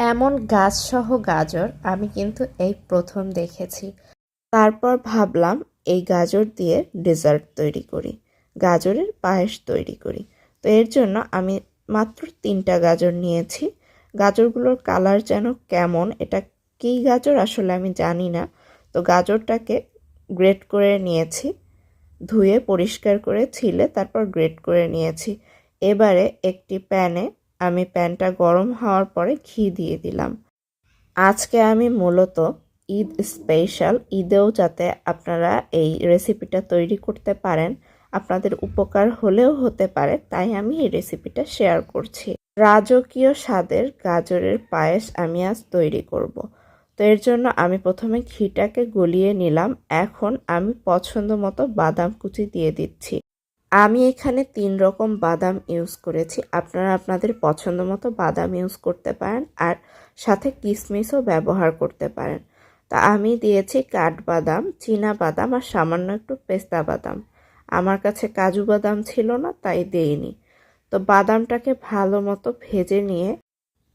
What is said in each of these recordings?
এমন গাছসহ গাজর আমি কিন্তু এই প্রথম দেখেছি। তারপর ভাবলাম এই গাজর দিয়ে ডেজার্ট তৈরি করি, গাজরের পায়েস তৈরি করি। তো এর জন্য আমি মাত্র তিনটা গাজর নিয়েছি। গাজরগুলোর কালার যেন কেমন, এটা কী গাজর আসলে আমি জানি না। তো গাজরটাকে গ্রেট করে নিয়েছি, ধুয়ে পরিষ্কার করে, ছিলে তারপর গ্রেট করে নিয়েছি। এবারে একটি প্যানে আমি প্যানটা গরম হওয়ার পরে ঘি দিয়ে দিলাম। আজকে আমি মূলত ঈদ স্পেশাল ঈদেও যাতে আপনারা এই রেসিপিটা তৈরি করতে পারেন, আপনাদের উপকার হলেও হতে পারে, তাই আমি এই রেসিপিটা শেয়ার করছি। রাজকীয় স্বাদের গাজরের পায়েস আমি আজ তৈরি করব। তো এর জন্য আমি প্রথমে ঘিটাকে গলিয়ে নিলাম। এখন আমি পছন্দ মতো বাদাম কুচি দিয়ে দিচ্ছি। আমি এখানে তিন রকম বাদাম ইউজ করেছি। আপনারা আপনাদের পছন্দ মতো বাদাম ইউজ করতে পারেন আর সাথে কিশমিশও ব্যবহার করতে পারেন। তা আমি দিয়েছি কাঠবাদাম, চীনা বাদাম আর সামান্য একটু পেস্তা বাদাম। আমার কাছে কাজু বাদাম ছিল না, তাই দেইনি। তো বাদামটাকে ভালো মতো ভেজে নিয়ে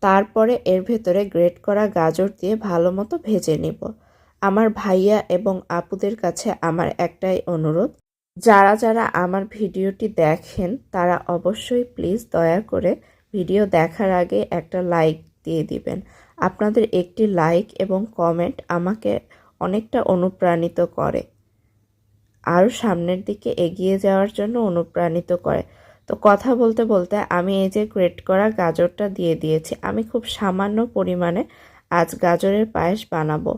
তারপরে এর ভেতরে গ্রেট করা গাজর দিয়ে ভালো মতো ভেজে নিব। আমার ভাইয়া এবং আপুদের কাছে আমার একটাই অনুরোধ যারা যারা আমার ভিডিওটি দেখেন, তারা অবশ্যই প্লিজ দয়া করে ভিডিও দেখার আগে একটা লাইক দিয়ে দিবেন। আপনাদের একটি লাইক এবং কমেন্ট আমাকে অনেকটা অনুপ্রাণিত করে। আরও সামনের দিকে এগিয়ে যাওয়ার জন্য অনুপ্রাণিত করে। তো কথা বলতে বলতে আমি এই যে গ্রেট করা গাজরটা দিয়ে দিয়েছি, আমি খুব সামান্য পরিমাণে আজ গাজরের পায়েস বানাবো।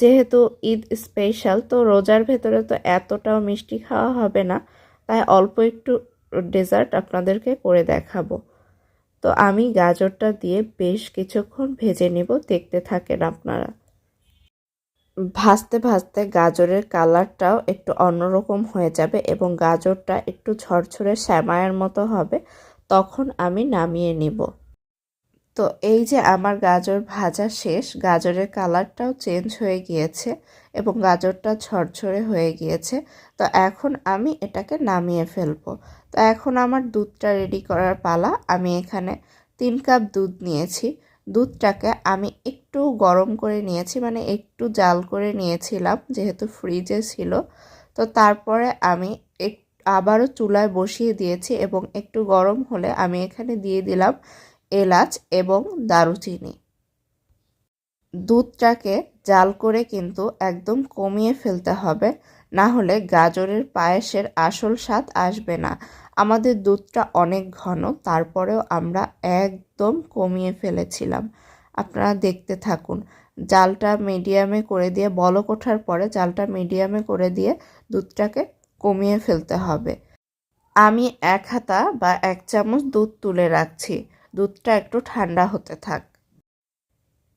যেহেতু ঈদ স্পেশাল তো রোজার ভেতরে তো এতটাও মিষ্টি খাওয়া হবে না। তাই অল্প একটু ডেজার্ট আপনাদেরকে করে দেখাবো। তো আমি গাজরটা দিয়ে বেশ কিছুক্ষণ ভেজে নিব, দেখতে থাকেন আপনারা। ভাজতে ভাজতে গাজরের কালারটাও একটু অন্যরকম হয়ে যাবে এবং গাজরটা একটু ঝরঝরে শ্যামায়ের মতো হবে, তখন আমি নামিয়ে নিব। তো এই যে আমার গাজর ভাজা শেষ, গাজরের কালারটাও চেঞ্জ হয়ে গিয়েছে এবং গাজরটা ঝরঝরে হয়ে গিয়েছে। তো এখন আমি এটাকে নামিয়ে ফেলব। তো এখন আমার দুধটা রেডি করার পালা। আমি এখানে তিন কাপ দুধ নিয়েছি। দুধটাকে আমি একটু গরম করে নিয়েছি মানে একটু জাল করে নিয়েছিলাম যেহেতু ফ্রিজে ছিল। তো তারপরে আমি এক, আবারও চুলায় বসিয়ে দিয়েছি এবং একটু গরম হলে আমি এখানে দিয়ে দিলাম এলাচ এবং দারুচিনি। দুধটাকে জাল করে কিন্তু একদম কমিয়ে ফেলতে হবে, না হলে গাজরের পায়েসের আসল স্বাদ আসবে না। আমাদের দুধটা অনেক ঘন, তারপরেও আমরা একদম কমিয়ে ফেলেছিলাম। আপনারা দেখতে থাকুন, জালটা মিডিয়ামে করে দিয়ে, বলক ওঠার পরে জালটা মিডিয়ামে করে দিয়ে দুধটাকে কমিয়ে ফেলতে হবে। আমি এক হাতা বা এক চামচ দুধ তুলে রাখছি। দুধটা একটু ঠান্ডা হতে থাক।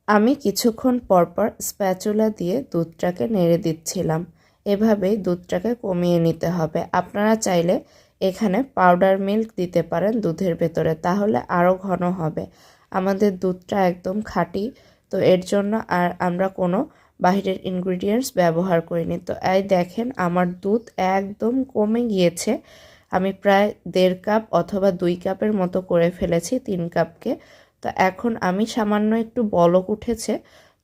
আমি কিছুক্ষণ পরপর স্প্যাচুলা দিয়ে দুধটাকে নেড়ে দিচ্ছিলাম। এভাবেই দুধটাকে কমিয়ে নিতে হবে। আপনারা চাইলে এখানে পাউডার মিল্ক দিতে পারেন দুধের ভেতরে, তাহলে আরও ঘন হবে। আমাদের দুধটা একদম খাঁটি, তো এর জন্য আর আমরা কোনো বাহিরের ইনগ্রিডিয়েন্টস ব্যবহার করিনি। তো এই দেখেন, আমার দুধ একদম কমে গিয়েছে। আমি প্রায় দেড় কাপ অথবা দুই কাপের মতো করে ফেলেছি তিন কাপকে। তো এখন আমি সামান্য একটু বলক উঠেছে,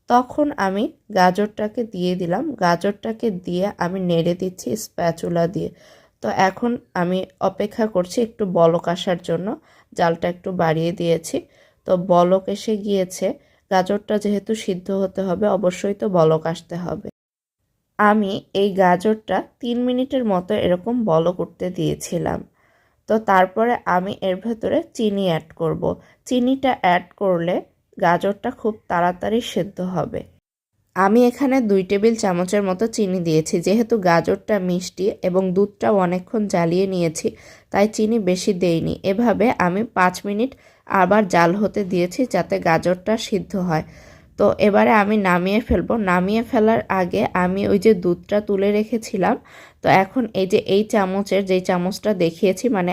তখন আমি গাজরটাকে দিয়ে দিলাম। গাজরটাকে দিয়ে আমি নেড়ে দিচ্ছি স্প্যাচুলা দিয়ে। তো এখন আমি অপেক্ষা করছি একটু বলক আসার জন্য। জালটা একটু বাড়িয়ে দিয়েছি। তো বলক এসে গিয়েছে। গাজরটা যেহেতু সিদ্ধ হতে হবে, অবশ্যই তো বলক আসতে হবে। আমি এই গাজরটা তিন মিনিটের মতো এরকম বলক করতে দিয়েছিলাম। তো তারপরে আমি এর ভেতরে চিনি অ্যাড করব। চিনিটা অ্যাড করলে গাজরটা খুব তাড়াতাড়ি সেদ্ধ হবে। আমি এখানে দুই টেবিল চামচের মতো চিনি দিয়েছি। যেহেতু গাজরটা মিষ্টি এবং দুধটাও অনেকক্ষণ জ্বালিয়ে নিয়েছি, তাই চিনি বেশি দেইনি। এভাবে আমি পাঁচ মিনিট আবার জাল হতে দিয়েছি যাতে গাজরটা সিদ্ধ হয়। তো এবারে আমি নামিয়ে ফেলব। নামিয়ে ফেলার আগে আমি ওই যে দুধটা তুলে রেখেছিলাম। তো এখন এই যে এই চামচের যেই চামচটা দেখিয়েছি মানে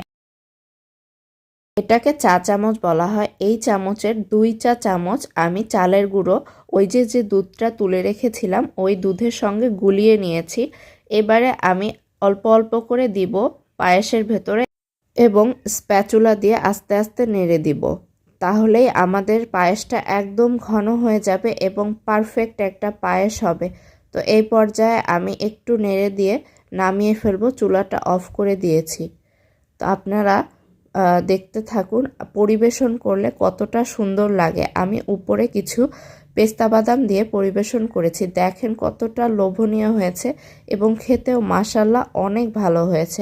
এটাকে চা চামচ বলা হয়, এই চামচের দুই চা চামচ আমি চালের গুঁড়ো, ওই যে যে দুধটা তুলে রেখেছিলাম, ওই দুধের সঙ্গে গুলিয়ে নিয়েছি। এবারে আমি অল্প অল্প করে দিব পায়েসের ভেতরে এবং স্প্যাচুলা দিয়ে আস্তে আস্তে নেড়ে দিব। তাহলেই আমাদের পায়েসটা একদম ঘন হয়ে যাবে এবং পারফেক্ট একটা পায়েস হবে। তো এই পর্যায়ে আমি একটু নেড়ে দিয়ে নামিয়ে ফেলব, চুলাটা অফ করে দিয়েছি। তো আপনারা দেখতে থাকুন, পরিবেশন করলে কতটা সুন্দর লাগে। আমি উপরে কিছু পেস্তা বাদাম দিয়ে পরিবেশন করেছি। দেখেন কতটা লোভনীয় হয়েছে এবং খেতেও মাসাল্লাহ অনেক ভালো হয়েছে।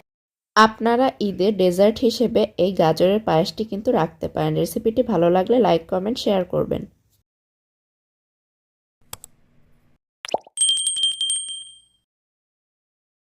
আপনারা ঈদে ডেজার্ট হিসেবে এই গাজরের পায়েসটি কিন্তু রাখতে পারেন। রেসিপিটি ভালো লাগলে লাইক, কমেন্ট, শেয়ার করবেন।